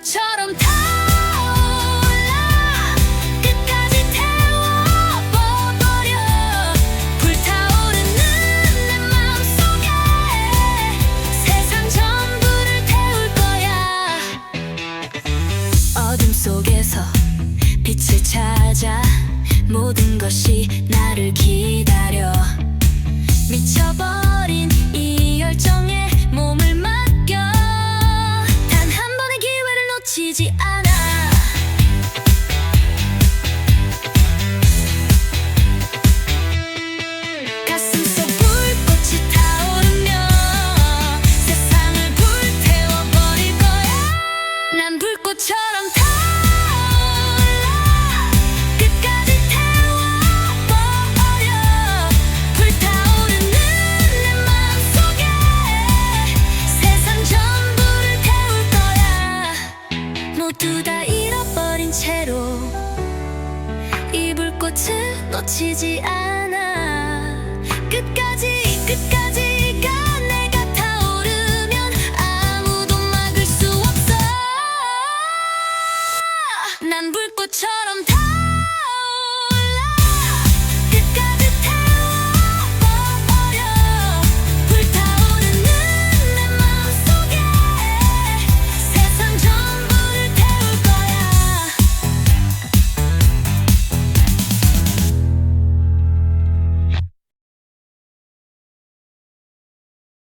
불꽃처럼 타올라. 끝까지 태워버려. 불타오르는 내 마음속에. 세상 전부를 태울 거야. 어둠 속에서 빛을 찾아 모든 것이 나를 기다려. 미쳐 모두 다 잃어버린 채로 이 불 꽃을 놓치지 않아. 끝까지 끝까지가. 내가 타오르면 아무도 막을 수 없어. 난 불꽃처럼